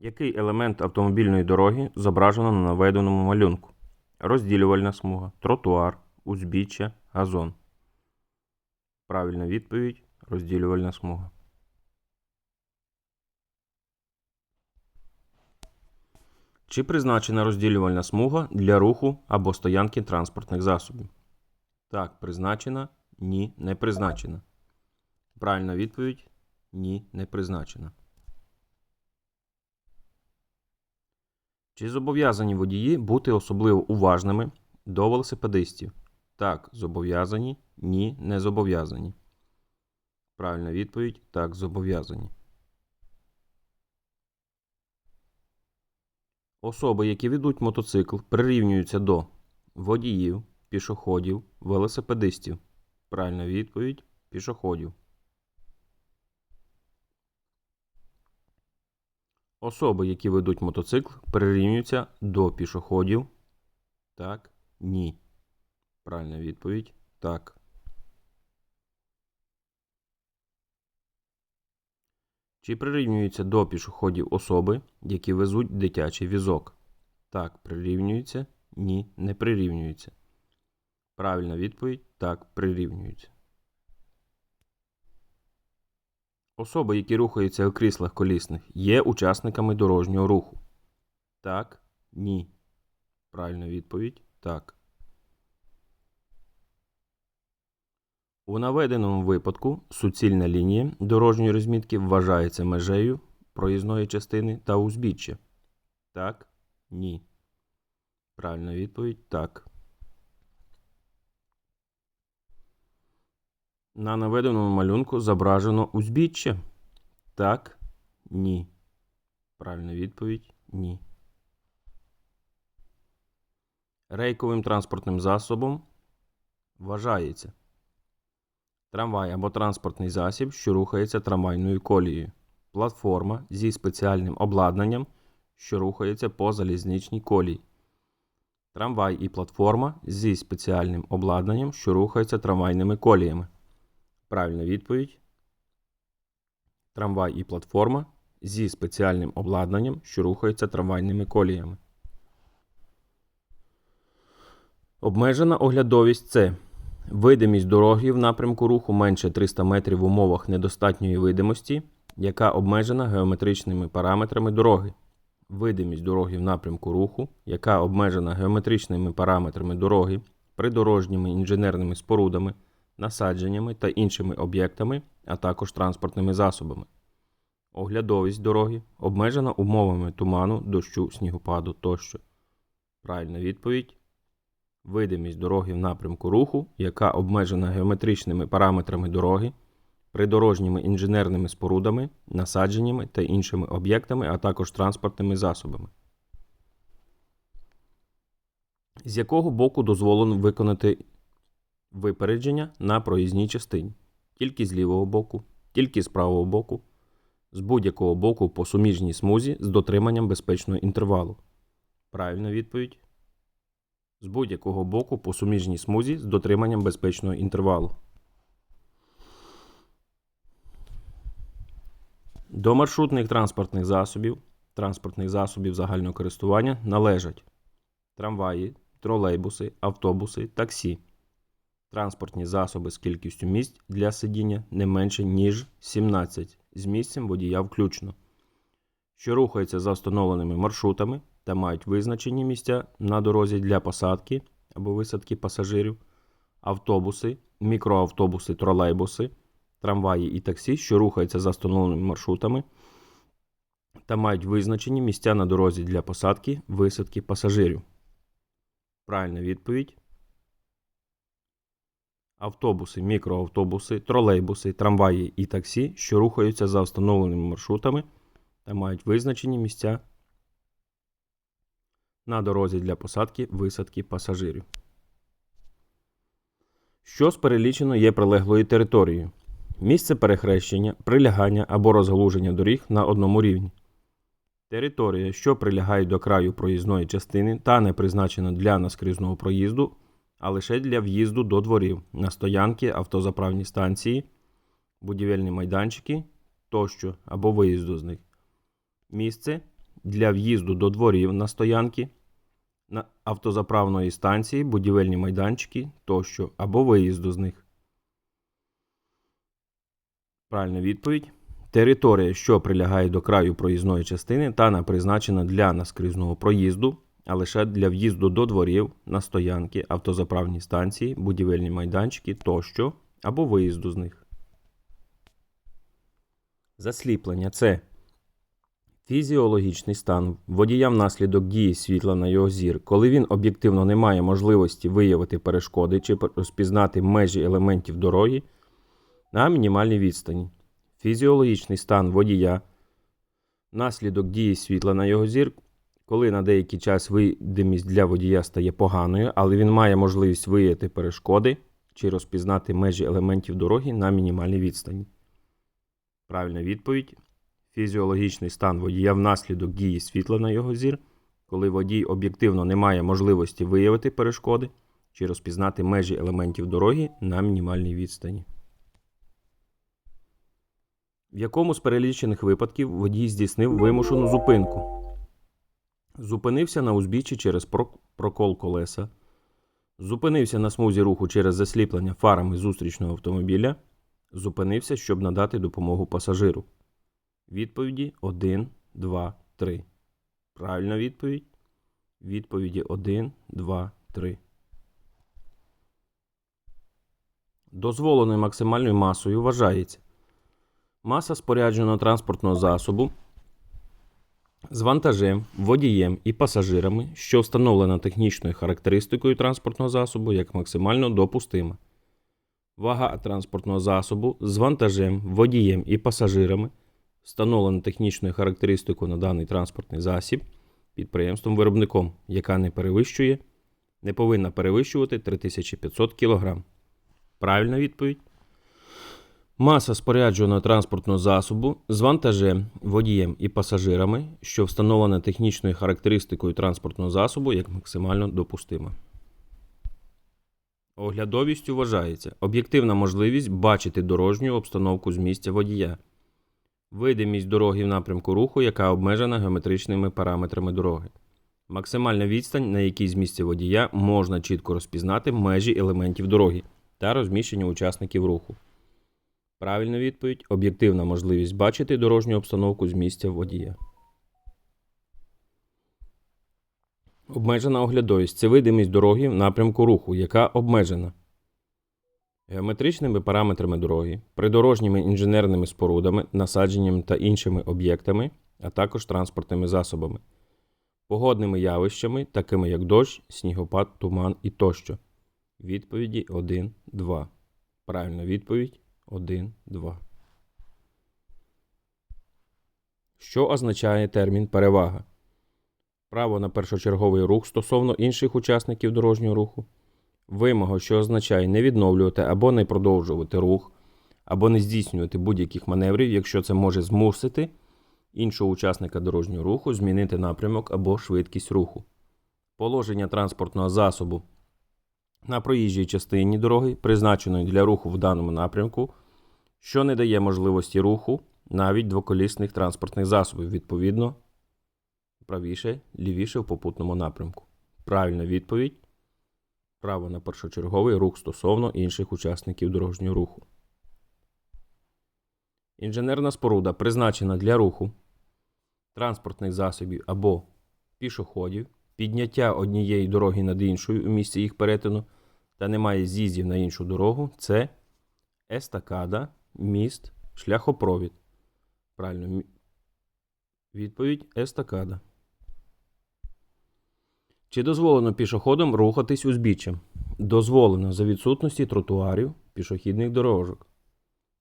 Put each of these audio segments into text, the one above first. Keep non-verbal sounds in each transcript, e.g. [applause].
Який елемент автомобільної дороги зображено на наведеному малюнку? Розділювальна смуга, тротуар, узбіччя, газон. Правильна відповідь розділювальна смуга. Чи призначена розділювальна смуга для руху або стоянки транспортних засобів? Так, призначена. Ні, не призначена. Правильна відповідь ні, не призначена. Чи зобов'язані водії бути особливо уважними до велосипедистів? Так, зобов'язані. Ні, не зобов'язані. Правильна відповідь так, зобов'язані. Особи, які ведуть мотоцикл, прирівнюються до водіїв, пішоходів, велосипедистів. Правильна відповідь пішоходів. Особи, які ведуть мотоцикл, прирівнюються до пішоходів. Так, ні. Правильна відповідь так. Чи прирівнюються до пішоходів особи, які везуть дитячий візок? Так, прирівнюються. Ні, не прирівнюються. Правильна відповідь так, прирівнюються. Особи, які рухаються у кріслах колісних, є учасниками дорожнього руху. Так, ні. Правильна відповідь так. У наведеному випадку суцільна лінія дорожньої розмітки вважається межею проїзної частини та узбіччя. Так, ні. Правильна відповідь так. На наведеному малюнку зображено узбіччя. Так, ні. Правильна відповідь ні. Рейковим транспортним засобом вважається трамвай або транспортний засіб, що рухається трамвайною колією, платформа зі спеціальним обладнанням, що рухається по залізничній колії. Трамвай і платформа зі спеціальним обладнанням, що рухається трамвайними коліями. Правильна відповідь. Трамвай і платформа зі спеціальним обладнанням, що рухається трамвайними коліями. Обмежена оглядовість це видимість дороги в напрямку руху менше 300 метрів в умовах недостатньої видимості, яка обмежена геометричними параметрами дороги. Видимість дороги в напрямку руху, яка обмежена геометричними параметрами дороги, придорожніми інженерними спорудами, насадженнями та іншими об'єктами, а також транспортними засобами. Оглядовість дороги обмежена умовами туману, дощу, снігопаду тощо. Правильна відповідь. Видимість дороги в напрямку руху, яка обмежена геометричними параметрами дороги, придорожніми інженерними спорудами, насадженнями та іншими об'єктами, а також транспортними засобами. З якого боку дозволено виконати випередження на проїзній частині? Тільки з лівого боку, тільки з правого боку, з будь-якого боку по суміжній смузі з дотриманням безпечного інтервалу. Правильна відповідь з будь-якого боку по суміжній смузі з дотриманням безпечного інтервалу. До маршрутних транспортних засобів, транспортних засобів загального користування належать трамваї, тролейбуси, автобуси, таксі. Транспортні засоби з кількістю місць для сидіння не менше, ніж 17 з місцем водія включно, що рухаються за встановленими маршрутами та мають визначені місця на дорозі для посадки або висадки пасажирів, автобуси, мікроавтобуси, тролейбуси, трамваї і таксі, що рухаються за встановленими маршрутами та мають визначені місця на дорозі для посадки, висадки пасажирів. Правильна відповідь. Автобуси, мікроавтобуси, тролейбуси, трамваї і таксі, що рухаються за встановленими маршрутами та мають визначені місця на дорозі для посадки висадки пасажирів. Що з перелічено є прилеглою територією? Місце перехрещення, прилягання або розгалуження доріг на одному рівні. Територія, що прилягає до краю проїзної частини та не призначена для наскрізного проїзду, а лише для в'їзду до дворів, на стоянки, автозаправні станції, будівельні майданчики тощо або виїзду з них. Місце, для в'їзду до дворів на стоянки, на автозаправної станції, будівельні майданчики тощо або виїзду з них. Правильна відповідь. Територія, що прилягає до краю проїзної частини та призначена для наскрізного проїзду, а лише для в'їзду до дворів, на стоянки, автозаправні станції, будівельні майданчики тощо або виїзду з них. Засліплення це фізіологічний стан водія внаслідок дії світла на його зір, коли він об'єктивно не має можливості виявити перешкоди чи розпізнати межі елементів дороги на мінімальній відстані. Фізіологічний стан водія внаслідок дії світла на його зір, коли на деякий час видимість для водія стає поганою, але він має можливість виявити перешкоди чи розпізнати межі елементів дороги на мінімальній відстані. Правильна відповідь. Фізіологічний стан водія внаслідок дії світла на його зір, коли водій об'єктивно не має можливості виявити перешкоди чи розпізнати межі елементів дороги на мінімальній відстані. В якому з перелічених випадків водій здійснив вимушену зупинку? Зупинився на узбіччі через прокол колеса, зупинився на смузі руху через засліплення фарами зустрічного автомобіля, зупинився, щоб надати допомогу пасажиру. Відповіді 1, 2, 3. Правильна відповідь. Відповіді 1, 2, 3. Дозволеною максимальною масою вважається маса спорядженого транспортного засобу з вантажем, водієм і пасажирами, що встановлена технічною характеристикою транспортного засобу як максимально допустима. Вага транспортного засобу з вантажем, водієм і пасажирами, встановлена технічною характеристикою на даний транспортний засіб підприємством-виробником, яка не перевищує, не повинна перевищувати 3500 кг. Правильна відповідь. Маса спорядженого транспортного засобу з вантажем, водієм і пасажирами, що встановлена технічною характеристикою транспортного засобу як максимально допустима. Оглядовістю вважається об'єктивна можливість бачити дорожню обстановку з місця водія, видимість дороги в напрямку руху, яка обмежена геометричними параметрами дороги, максимальна відстань, на якій з місця водія можна чітко розпізнати межі елементів дороги та розміщення учасників руху. Правильна відповідь об'єктивна можливість бачити дорожню обстановку з місця водія. Обмежена оглядовість це видимість дороги в напрямку руху, яка обмежена геометричними параметрами дороги, придорожніми інженерними спорудами, насадженнями та іншими об'єктами, а також транспортними засобами, погодними явищами, такими як дощ, снігопад, туман і тощо. Відповіді 1, 2. Правильна відповідь 1, 2. Що означає термін перевага? Право на першочерговий рух стосовно інших учасників дорожнього руху. Вимога, що означає не відновлювати або не продовжувати рух, або не здійснювати будь-яких маневрів, якщо це може змусити іншого учасника дорожнього руху змінити напрямок або швидкість руху. Положення транспортного засобу на проїжджій частині дороги, призначеної для руху в даному напрямку, що не дає можливості руху навіть двоколісних транспортних засобів, відповідно, правіше, лівіше в попутному напрямку. Правильна відповідь. Право на першочерговий рух стосовно інших учасників дорожнього руху. Інженерна споруда призначена для руху транспортних засобів або пішоходів, підняття однієї дороги над іншою у місці їх перетину та немає з'їздів на іншу дорогу це естакада, міст, шляхопровід. Правильно. Відповідь естакада. Чи дозволено пішоходам рухатись узбіччям? Дозволено за відсутності тротуарів, пішохідних дорожок.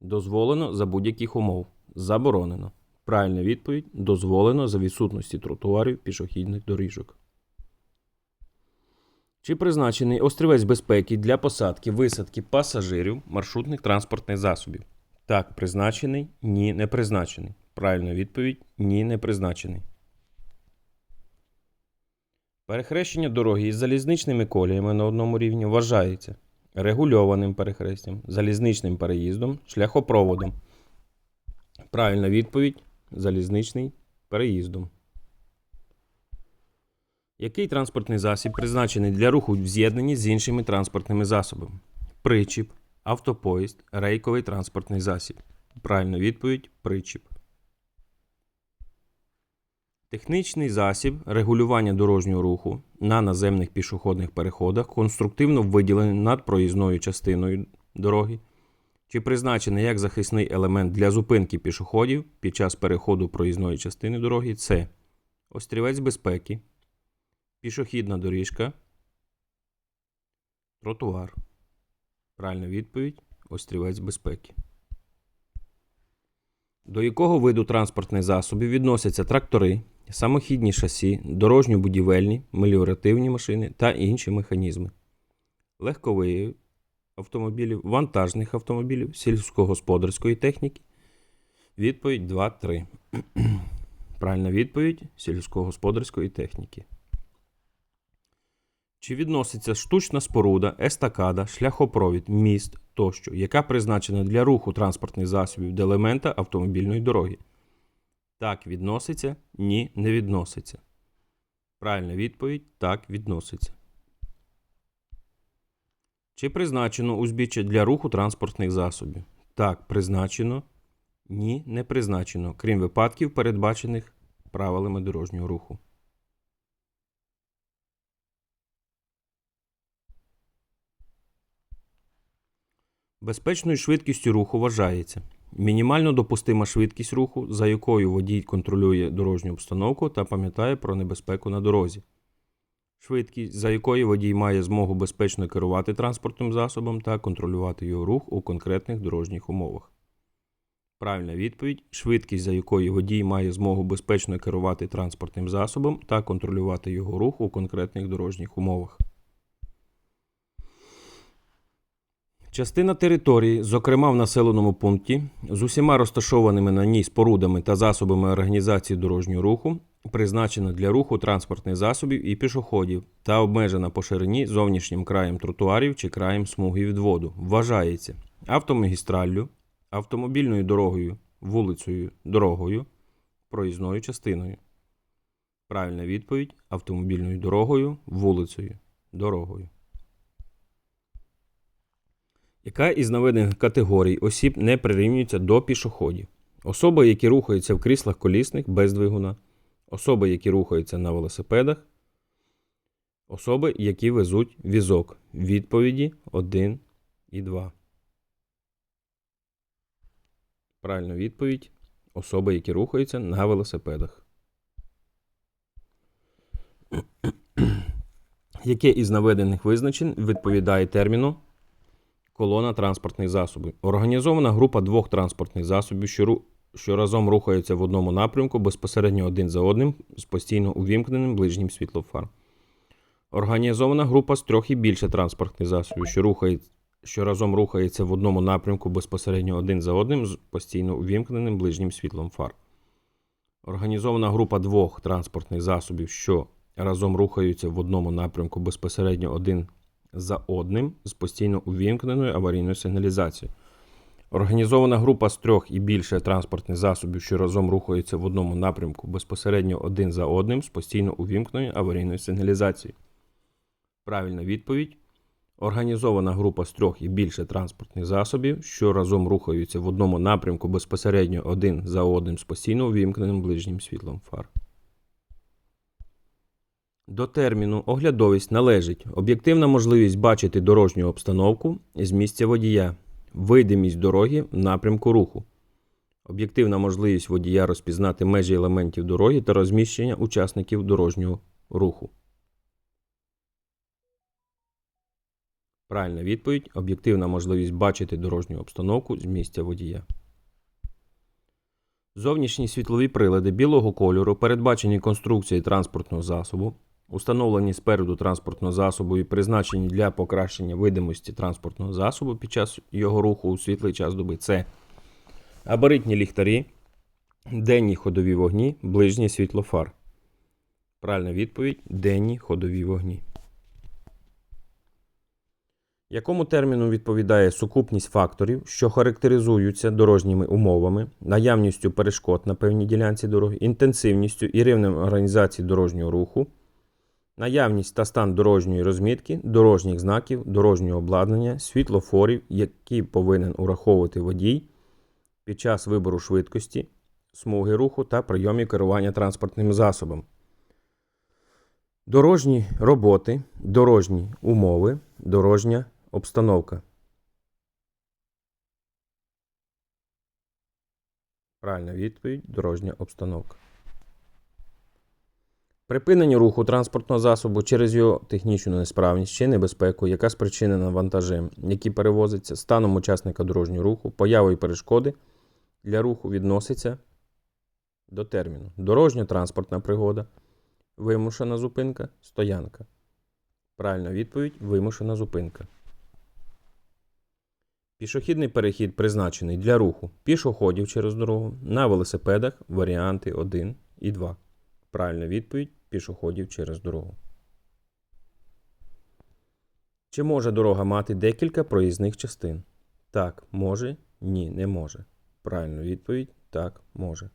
Дозволено за будь-яких умов. Заборонено. Правильна відповідь дозволено за відсутності тротуарів, пішохідних доріжок. Чи призначений острівець безпеки для посадки, висадки пасажирів маршрутних транспортних засобів? Так, призначений, ні, не призначений. Правильна відповідь ні, не призначений. Перехрещення дороги із залізничними коліями на одному рівні вважається регульованим перехрестям, залізничним переїздом, шляхопроводом. Правильна відповідь залізничний переїздом. Який транспортний засіб призначений для руху в з'єднанні з іншими транспортними засобами? Причіп, автопоїзд, рейковий транспортний засіб. Правильна відповідь причіп. Технічний засіб регулювання дорожнього руху на наземних пішохідних переходах конструктивно виділений над проїзною частиною дороги, чи призначений як захисний елемент для зупинки пішоходів під час переходу проїзної частини дороги це острівець безпеки, пішохідна доріжка, тротуар. Правильна відповідь острівець безпеки. До якого виду транспортних засобів відносяться трактори, самохідні шасі, дорожньо-будівельні, меліоративні машини та інші механізми, легкових автомобілів, вантажних автомобілів, сільськогосподарської техніки? Відповідь 2-3. [clears throat] Правильна відповідь сільськогосподарської техніки. Чи відноситься штучна споруда, естакада, шляхопровід, міст тощо, яка призначена для руху транспортних засобів до елемента автомобільної дороги? Так відноситься, ні, не відноситься. Правильна відповідь так відноситься. Чи призначено узбіччя для руху транспортних засобів? Так, призначено. Ні, не призначено, крім випадків, передбачених правилами дорожнього руху. Безпечною швидкістю руху вважається мінімально допустима швидкість руху, за якою водій контролює дорожню обстановку та пам'ятає про небезпеку на дорозі. Швидкість, за якою водій має змогу безпечно керувати транспортним засобом та контролювати його рух у конкретних дорожніх умовах. Правильна відповідь швидкість, за якою водій має змогу безпечно керувати транспортним засобом та контролювати його рух у конкретних дорожніх умовах. Частина території, зокрема в населеному пункті, з усіма розташованими на ній спорудами та засобами організації дорожнього руху, призначена для руху транспортних засобів і пішоходів та обмежена по ширині зовнішнім краєм тротуарів чи краєм смуги відводу, вважається автомагістраллю, автомобільною дорогою, вулицею, дорогою, проїзною частиною. Правильна відповідь автомобільною дорогою, вулицею, дорогою. Яка із наведених категорій осіб не прирівнюється до пішоходів? Особи, які рухаються в кріслах колісних без двигуна, особи, які рухаються на велосипедах, особи, які везуть візок. Відповіді 1 і 2. Правильна відповідь. Особи, які рухаються на велосипедах. Яке із наведених визначень відповідає терміну колона транспортних засобів? Організована група двох транспортних засобів, що, що разом рухаються в одному напрямку безпосередньо один за одним з постійно увімкненим ближнім світлофаром. Організована група з трьох і більше транспортних засобів, що, рухають, що разом рухається в одному напрямку безпосередньо один за одним з постійно увімкненим ближнім світлом фар. Організована група двох транспортних засобів, що разом рухаються в одному напрямку безпосередньо один за одним з постійно увімкненою аварійною сигналізацією. Організована група з трьох і більше транспортних засобів, що разом рухаються в одному напрямку безпосередньо один за одним з постійно увімкненою аварійною сигналізацією. Правильна відповідь. Організована група з трьох і більше транспортних засобів, що разом рухаються в одному напрямку безпосередньо один за одним з постійно увімкненим ближнім світлом фар. До терміну оглядовість належить об'єктивна можливість бачити дорожню обстановку з місця водія, видимість дороги в напрямку руху, об'єктивна можливість водія розпізнати межі елементів дороги та розміщення учасників дорожнього руху. Правильна відповідь об'єктивна можливість бачити дорожню обстановку з місця водія. Зовнішні світлові прилади білого кольору, передбачені конструкцією транспортного засобу, установлені спереду транспортного засобу і призначені для покращення видимості транспортного засобу під час його руху у світлий час доби. Це габаритні ліхтарі, денні ходові вогні, ближнє світло фар. Правильна відповідь денні ходові вогні. Якому терміну відповідає сукупність факторів, що характеризуються дорожніми умовами, наявністю перешкод на певній ділянці дороги, інтенсивністю і рівнем організації дорожнього руху, Наявність та стан дорожньої розмітки, дорожніх знаків, дорожнього обладнання, світлофорів, які повинен ураховувати водій під час вибору швидкості, смуги руху та прийомів керування транспортним засобом. Дорожні роботи, дорожні умови, дорожня обстановка. Правильна відповідь дорожня обстановка. Припинення руху транспортного засобу через його технічну несправність чи небезпеку, яка спричинена вантажем, який перевозиться станом учасника дорожнього руху, появою перешкоди для руху відноситься до терміну. Дорожньо-транспортна пригода, вимушена зупинка, стоянка. Правильна відповідь вимушена зупинка. Пішохідний перехід призначений для руху пішоходів через дорогу на велосипедах варіанти 1 і 2. Правильна відповідь пішоходів через дорогу. Чи може дорога мати декілька проїзних частин? Так, може, ні, не може. Правильна відповідь так, може.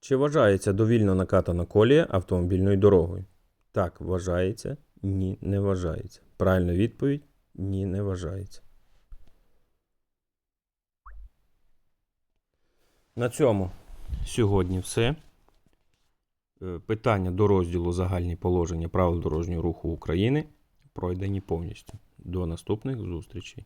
Чи вважається довільно накатана колія автомобільною дорогою? Так, вважається, ні, не вважається. Правильна відповідь ні, не вважається. На цьому сьогодні все. Е, Питання до розділу Загальні положення правил дорожнього руху України пройдені повністю. До наступних зустрічей.